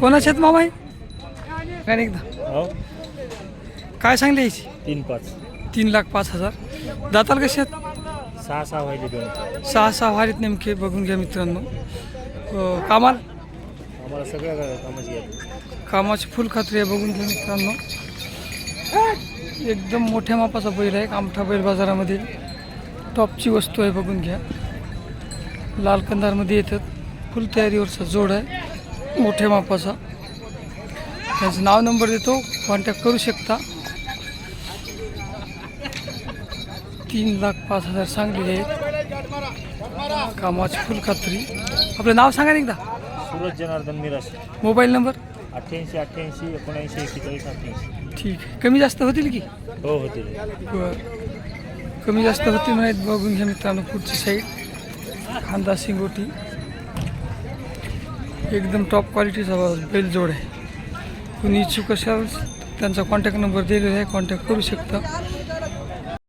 कोणाचे आहेत मामा हे? काय एकदा. हो. काय सांगले याची? तीन पाच. तीन लाख पाच हजार. दाताल कसे आहेत? सहा सहा व्हायचे दोन. सहा सहा वारीत नेमके बघून घ्या मित्रांनो. अं, कामाल? आम्हाला सगळ्या कामाची आहे कामाची फुल खात्री आहे बघून घ्या मित्रांनो. एकदम मोठ्या मापाचा बैल आहे कामठा बैल बाजारामध्ये. टॉपची वस्तू आहे बघून घ्या. लाल कंदारमध्ये येतात. फुल तयारीवरचा जोड आहे. मोठ्या मापाचा. त्यांचं नाव नंबर देतो. कॉन्टॅक्ट करू शकता. तीन लाख पाच हजार सांगलेले आहेत. कामाची फुल खात्री. आपलं नाव सांगा ना एकदा. Suraj Janardan Mirash mobile number? अठ्ठ्याऐंशी अठ्ठ्याऐंशी एकोणऐंशी एक्केचाळीस अठ्ठ्याऐंशी. ठीक आहे. कमी जास्त होतील की? हो होतील. बर. कमी जास्त होती माहीत बघून घ्या मित्रांनो पुढची साईड खांदा शिंगोटी. एकदम टॉप क्वालिटीचा बैल जोड आहे. कुणी इच्छुक असाल त्यांचा कॉन्टॅक्ट नंबर दिलेला आहे कॉन्टॅक्ट करू शकता.